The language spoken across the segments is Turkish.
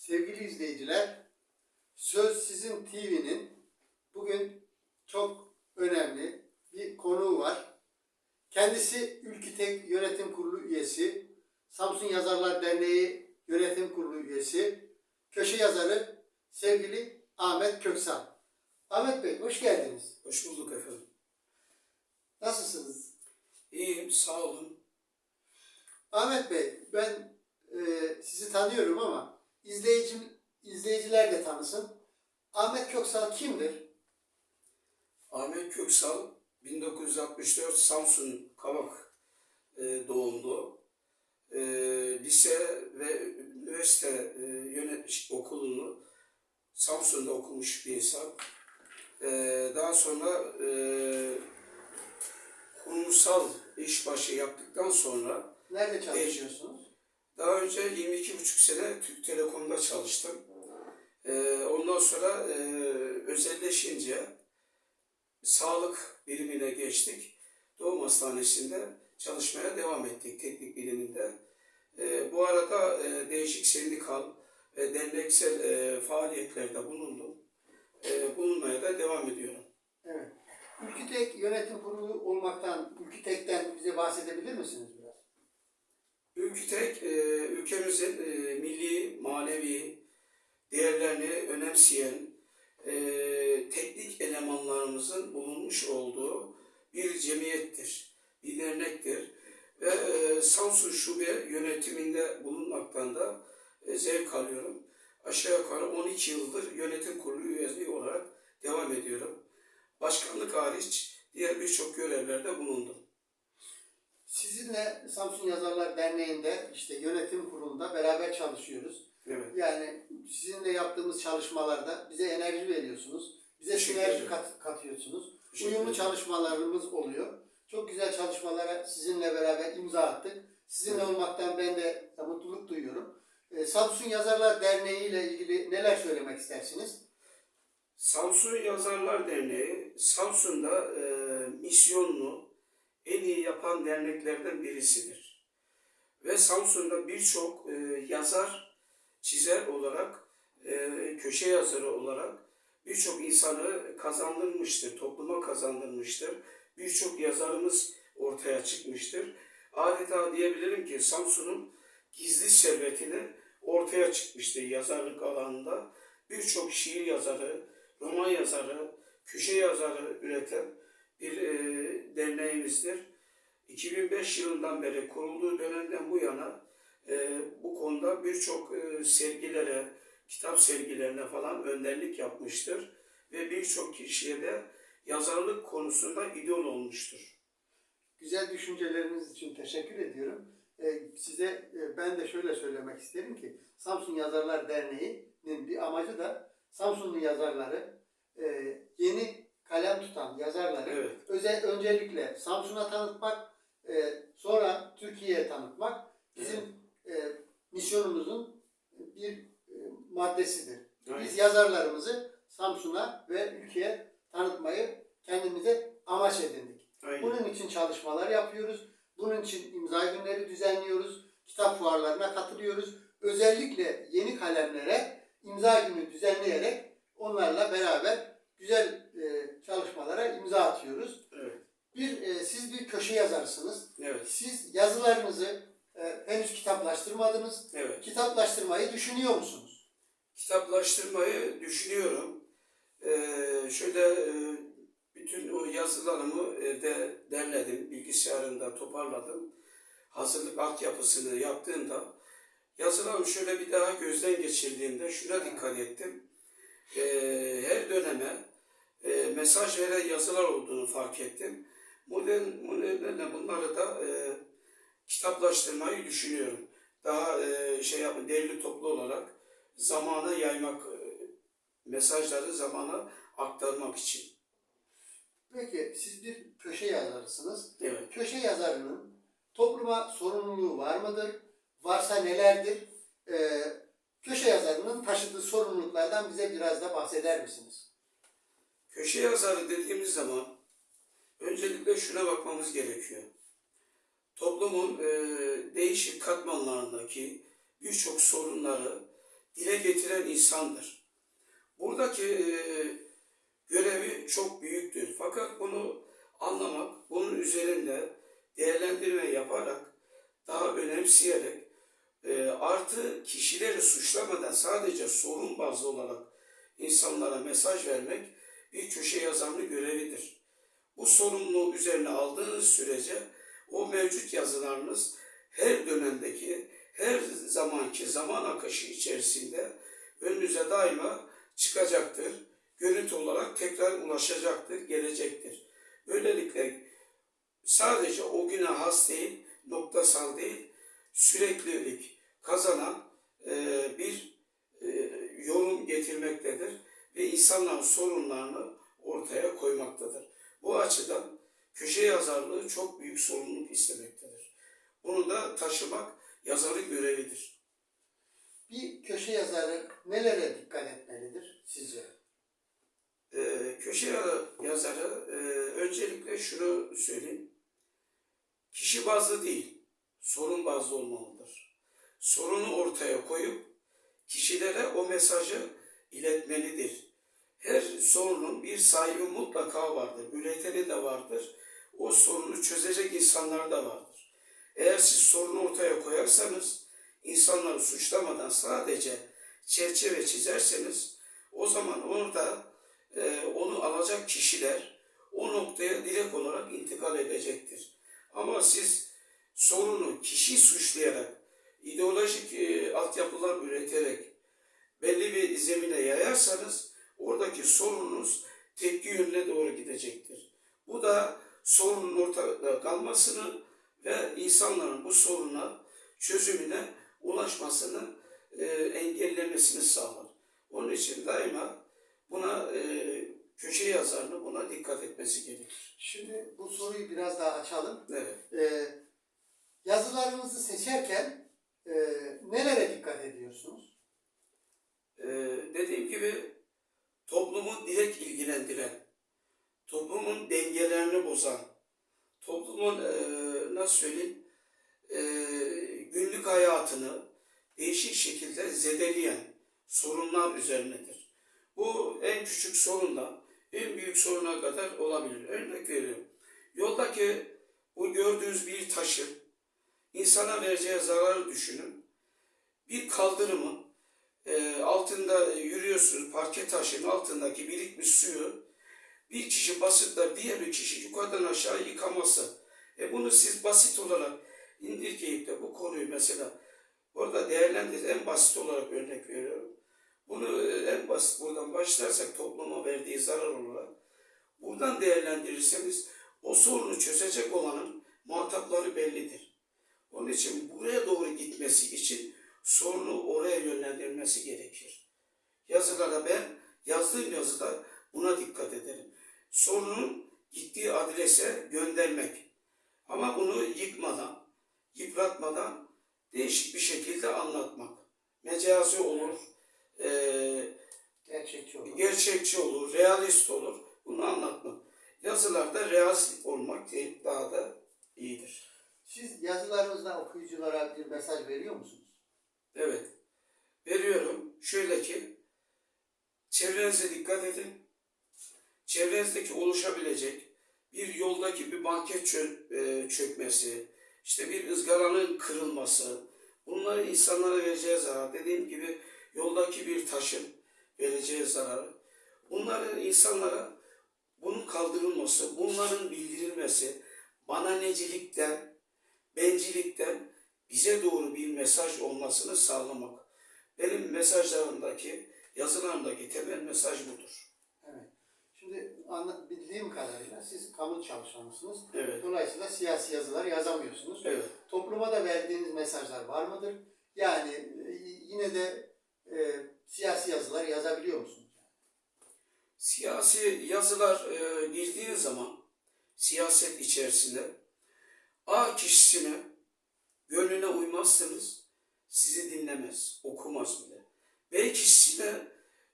Sevgili izleyiciler, Söz Sizin TV'nin bugün çok önemli bir konuğu var. Kendisi Ülkütek Yönetim Kurulu üyesi, Samsun Yazarlar Derneği Yönetim Kurulu üyesi, köşe yazarı sevgili Ahmet Köksal. Ahmet Bey hoş geldiniz. Hoş bulduk efendim. Nasılsınız? İyiyim, sağ olun. Ahmet Bey ben e, sizi tanıyorum ama izleyicim izleyiciler de tanısın. Ahmet Köksal kimdir? Ahmet Köksal, 1964 Samsun Kavak e, doğumlu. E, lise ve üniversite e, okulunu Samsun'da okumuş bir insan. E, daha sonra e, kurumsal işbaşı yaptıktan sonra Nerede çalışıyorsunuz? Daha önce 22,5 sene Türk Telekom'da çalıştım. Ee, ondan sonra e, özelleşince sağlık birimine geçtik. Doğum hastanesinde çalışmaya devam ettik teknik biliminde. Ee, bu arada e, değişik sendikal ve derneksel e, faaliyetlerde bulundum. E, bulunmaya da devam ediyorum. Evet. Ülkütek Yönetim Kurulu olmaktan, Ülkütek'ten bize bahsedebilir misiniz? Ülkütek, e, ülkemizin e, milli, manevi değerlerini önemseyen e, teknik elemanlarımızın bulunmuş olduğu bir cemiyettir, bir dernektir. Ve Samsun Şube yönetiminde bulunmaktan da zevk alıyorum. Aşağı yukarı 12 yıldır yönetim kurulu üyeliği olarak devam ediyorum. Başkanlık hariç diğer birçok görevlerde bulundum. Sizinle Samsun Yazarlar Derneği'nde işte yönetim kurulunda beraber çalışıyoruz. Evet. Yani sizinle yaptığımız çalışmalarda bize enerji veriyorsunuz. Bize Teşekkür sinerji ederim. kat, katıyorsunuz. Teşekkür Uyumlu ederim. çalışmalarımız oluyor. Çok güzel çalışmalara sizinle beraber imza attık. Sizinle Evet. olmaktan ben de mutluluk duyuyorum. Ee, Samsun Yazarlar Derneği ile ilgili neler söylemek istersiniz? Samsun Yazarlar Derneği, Samsun'da e, misyonunu en iyi yapan derneklerden birisidir. Ve Samsun'da birçok e, yazar, çizer olarak, e, köşe yazarı olarak birçok insanı kazandırmıştır, topluma kazandırmıştır. Birçok yazarımız ortaya çıkmıştır. Adeta diyebilirim ki Samsun'un gizli servetini ortaya çıkmıştır yazarlık alanında. Birçok şiir yazarı, roman yazarı, köşe yazarı üreten bir e, derneğimizdir. 2005 yılından beri kurulduğu dönemden bu yana e, bu konuda birçok e, sergilere, kitap sergilerine falan önderlik yapmıştır ve birçok kişiye de yazarlık konusunda idol olmuştur. Güzel düşünceleriniz için teşekkür ediyorum. Ee, size e, ben de şöyle söylemek isterim ki Samsun Yazarlar Derneği'nin bir amacı da Samsunlu yazarları e, yeni kalem tutan yazarları Evet. özel öncelikle Samsun'a tanıtmak, e, sonra Türkiye'ye tanıtmak bizim e, misyonumuzun bir e, maddesidir. Biz Aynen. yazarlarımızı Samsun'a ve ülkeye tanıtmayı kendimize amaç edindik. Aynen. Bunun için çalışmalar yapıyoruz. Bunun için imza günleri düzenliyoruz. Kitap fuarlarına katılıyoruz. Özellikle yeni kalemlere imza günü düzenleyerek onlarla beraber güzel çalışmalara imza atıyoruz. Evet. Bir e, siz bir köşe yazarsınız. Evet. Siz yazılarınızı e, henüz kitaplaştırmadınız. Evet. Kitaplaştırmayı düşünüyor musunuz? kitaplaştırmayı düşünüyorum. Ee, şöyle e, bütün o yazılarımı evde derledim, bilgisayarımda toparladım. Hazırlık altyapısını yaptığımda yazılarımı şöyle bir daha gözden geçirdiğimde şuna dikkat ettim. Ee, her döneme e, mesaj veren yazılar olduğunu fark ettim. Bu neden- bu nedenle bunları da e, kitaplaştırmayı düşünüyorum. Daha e, şey yapma, derli toplu olarak zamana yaymak, e, mesajları zamana aktarmak için. Peki siz bir köşe yazarısınız. Evet. köşe yazarının topluma sorumluluğu var mıdır? Varsa nelerdir? Ee, köşe yazarının taşıdığı sorumluluklardan bize biraz da bahseder misiniz? Köşe yazarı dediğimiz zaman öncelikle şuna bakmamız gerekiyor. Toplumun e, değişik katmanlarındaki birçok sorunları dile getiren insandır. Buradaki e, görevi çok büyüktür. Fakat bunu anlamak, bunun üzerinde değerlendirme yaparak, daha önemseyerek, e, artı kişileri suçlamadan sadece sorun bazlı olarak insanlara mesaj vermek bir köşe yazarının görevidir. Bu sorumluluğu üzerine aldığınız sürece o mevcut yazılarınız her dönemdeki, her zamanki zaman akışı içerisinde önünüze daima çıkacaktır. Görüntü olarak tekrar ulaşacaktır, gelecektir. Böylelikle sadece o güne has değil, noktasal değil, süreklilik kazanan bir yorum getirmektedir ve insanların sorunlarını ortaya koymaktadır. Bu açıdan köşe yazarlığı çok büyük sorumluluk istemektedir. Bunu da taşımak yazarın görevidir. Bir köşe yazarı nelere dikkat etmelidir sizce? Ee, köşe yazarı e, öncelikle şunu söyleyeyim. Kişi bazlı değil, sorun bazlı olmalıdır. Sorunu ortaya koyup kişilere o mesajı iletmelidir. Her sorunun bir sahibi mutlaka vardır. Üreteni de vardır. O sorunu çözecek insanlar da vardır. Eğer siz sorunu ortaya koyarsanız, insanları suçlamadan sadece çerçeve çizerseniz, o zaman orada e, onu alacak kişiler o noktaya direkt olarak intikal edecektir. Ama siz sorunu kişi suçlayarak, ideolojik e, altyapılar üreterek belli bir zemine yayarsanız oradaki sorununuz tepki yönüne doğru gidecektir. Bu da sorunun ortada kalmasını ve insanların bu soruna çözümüne ulaşmasını e, engellemesini sağlar. Onun için daima buna e, köşe yazarını buna dikkat etmesi gerekir. Şimdi bu soruyu biraz daha açalım. Evet. Ee, yazılarınızı seçerken e, nelere dikkat ediyorsunuz? Ee, dediğim gibi toplumu direkt ilgilendiren, toplumun dengelerini bozan, toplumun e, nasıl söyleyeyim e, günlük hayatını değişik şekilde zedeleyen sorunlar üzerinedir. Bu en küçük sorundan en büyük soruna kadar olabilir. Örnek veriyorum. Yoldaki bu gördüğünüz bir taşı insana vereceği zararı düşünün. Bir kaldırımın e, altında yürüyorsunuz parke taşının altındaki birikmiş suyu bir kişi basıp da diğer bir kişi yukarıdan aşağı yıkaması. E bunu siz basit olarak indirgeyip de bu konuyu mesela orada değerlendir en basit olarak örnek veriyorum. Bunu e, en basit buradan başlarsak topluma verdiği zarar olarak buradan değerlendirirseniz o sorunu çözecek olanın muhatapları bellidir. Onun için buraya doğru gitmesi için sorunu oraya yönlendirmesi gerekir. Yazılara ben yazdığım yazıda buna dikkat ederim. Sorunun gittiği adrese göndermek. Ama bunu yıkmadan, yıpratmadan değişik bir şekilde anlatmak. Mecazi olur, eee, Gerçekçi olun. gerçekçi olur, realist olur. Bunu anlatmak. Yazılarda realist olmak daha da iyidir. Siz yazılarınızda okuyuculara bir mesaj veriyor musunuz? Evet. Veriyorum. Şöyle ki çevrenize dikkat edin. Çevrenizdeki oluşabilecek bir yoldaki bir banket e, çökmesi, işte bir ızgaranın kırılması, bunları insanlara vereceği zarar. Dediğim gibi yoldaki bir taşın vereceği zararı. Bunları insanlara bunun kaldırılması, bunların bildirilmesi, bana necilikten, bencillikten bize doğru bir mesaj olmasını sağlamak. Benim mesajlarımdaki, yazılarımdaki temel mesaj budur. Evet. Şimdi bildiğim kadarıyla siz kamu çalışanısınız. Evet. Dolayısıyla siyasi yazılar yazamıyorsunuz. Evet. Topluma da verdiğiniz mesajlar var mıdır? Yani e, yine de e, siyasi yazılar yazabiliyor musunuz? Siyasi yazılar e, girdiği zaman siyaset içerisinde A kişisine gönlüne uymazsanız sizi dinlemez, okumaz bile. B kişisine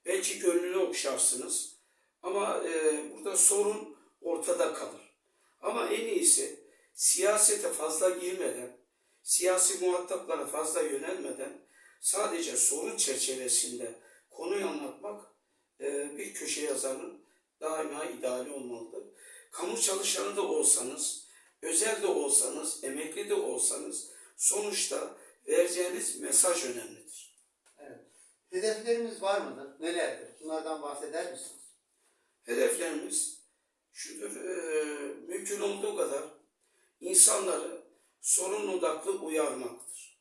belki gönlünü okşarsınız ama e, burada sorun ortada kalır. Ama en iyisi siyasete fazla girmeden, siyasi muhataplara fazla yönelmeden sadece sorun çerçevesinde konuyu anlatmak e, bir köşe yazarının daima ideali olmalıdır. Kamu çalışanı da olsanız, özel de olsanız, emekli de olsanız sonuçta vereceğiniz mesaj önemlidir. Evet. Hedeflerimiz var mıdır? Nelerdir? Bunlardan bahseder misiniz? Hedeflerimiz şudur, e, mümkün olduğu kadar insanları sorun odaklı uyarmaktır.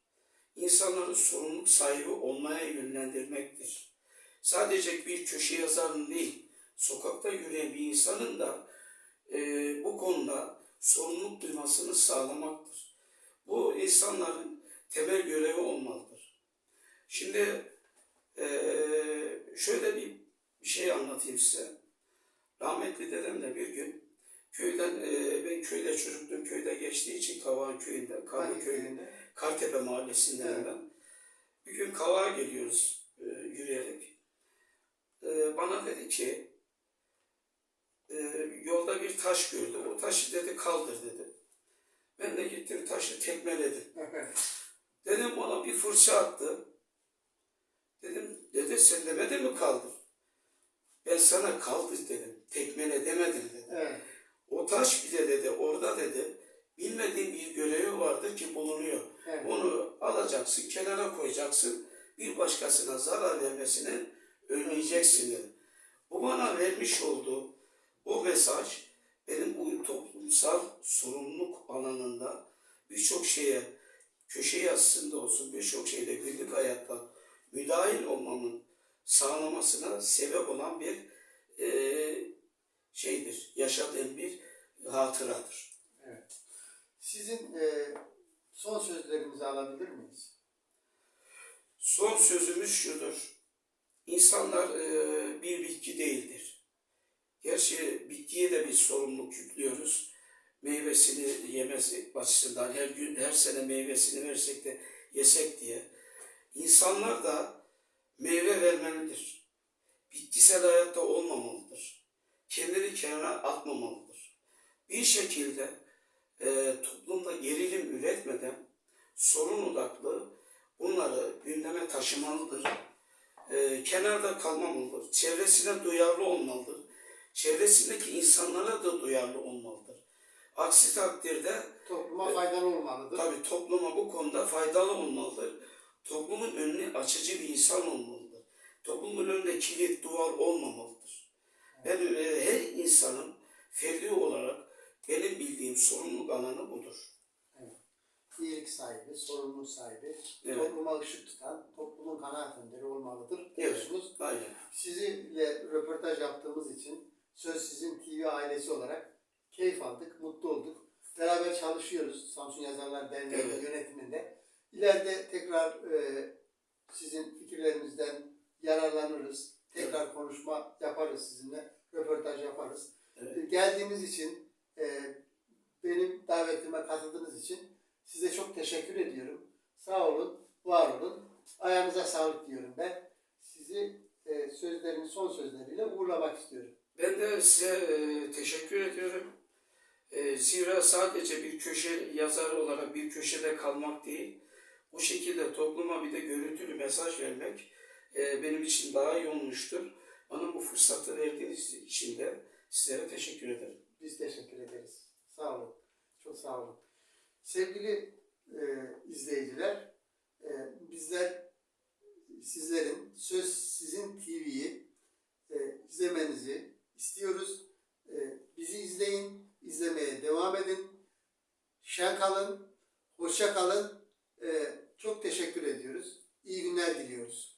İnsanları sorumluluk sahibi olmaya yönlendirmektir. Sadece bir köşe yazarın değil, sokakta yürüyen bir insanın da e, bu konuda sorumluluk duymasını sağlamaktır. Bu insanların temel görevi olmalıdır. Şimdi e, şöyle bir, bir şey anlatayım size. Rahmetli dedem de bir gün köyden, e, ben köyde çocukluğum köyde geçtiği için Kavağın köyünde, Kavağın köyünde? Kartepe mahallesinden Evet. ben. Bir gün Kavağ'a geliyoruz e, yürüyerek. E, bana dedi ki e, yolda bir taş gördü. O taşı dedi kaldır dedi. Ben de gittim taşı tekmeledim. Dedim bana bir fırça attı. Dedim dede sen demedin mi kaldır? Ben sana kaldır dedim. Tekmele demedim dedi. evet. O taş bile dedi orada dedi bilmediğin bir görevi vardır ki bulunuyor. Evet. Onu alacaksın, kenara koyacaksın. Bir başkasına zarar vermesini önleyeceksin dedi. Bu bana vermiş olduğu o mesaj benim bu toplumsal sorumluluk alanında birçok şeye köşe yazısında olsun birçok şeyde günlük hayatta müdahil olmamın sağlamasına sebep olan bir eee, şeydir. Yaşadığım bir hatıradır. Sizin e, son sözlerinizi alabilir miyiz? Son sözümüz şudur. İnsanlar eee, bir bitki değildir. Gerçi bitkiye de bir sorumluluk yüklüyoruz. Meyvesini yemesi açısından her gün, her sene meyvesini versek de yesek diye. İnsanlar da meyve vermelidir. Bitkisel hayatta olmamalıdır. Kendini kenara atmamalıdır. Bir şekilde e, toplumda gerilim üretmeden sorun odaklı bunları gündeme taşımalıdır. E, kenarda kalmamalıdır. Çevresine duyarlı olmalıdır. Çevresindeki insanlara da duyarlı olmalıdır. Aksi takdirde Topluma faydalı olmalıdır. Tabii topluma bu konuda faydalı olmalıdır. Toplumun önünü açıcı bir insan olmalıdır. Toplumun önünde kilit, duvar olmamalıdır. Ben e, her insanın ferdi olarak benim bildiğim sorumluluk alanı budur. İyilik sahibi, sorumluluk sahibi, Evet. topluma ışık tutan, toplumun kanaat önderi olmalıdır Evet. diyorsunuz. Aynen. Sizinle röportaj yaptığımız için Söz Sizin TV ailesi olarak keyif aldık, mutlu olduk. Beraber çalışıyoruz Samsun Yazarlar Derneği Evet. yönetiminde. İleride tekrar e, sizin fikirlerinizden yararlanırız. Tekrar konuşma yaparız sizinle, röportaj yaparız. Evet. E, Geldiğiniz için, e, benim davetime katıldığınız için size çok teşekkür ediyorum. Sağ olun, var olun. Ayağınıza sağlık diyorum ben. Sizi e, sözlerimin son sözleriyle uğurlamak istiyorum. Ben de size e, teşekkür ediyorum. E, zira sadece bir köşe yazarı olarak bir köşede kalmak değil, bu şekilde topluma bir de görüntülü mesaj vermek e, benim için daha iyi olmuştur. Bana bu fırsatı verdiğiniz için de sizlere teşekkür ederim. Biz teşekkür ederiz. Sağ olun. Çok sağ olun. Sevgili e, izleyiciler, e, bizler sizlerin Söz Sizin TV'yi e, izlemenizi istiyoruz. E, bizi izleyin, izlemeye devam edin. Şen kalın, hoşça kalın. E, çok teşekkür ediyoruz. İyi günler diliyoruz.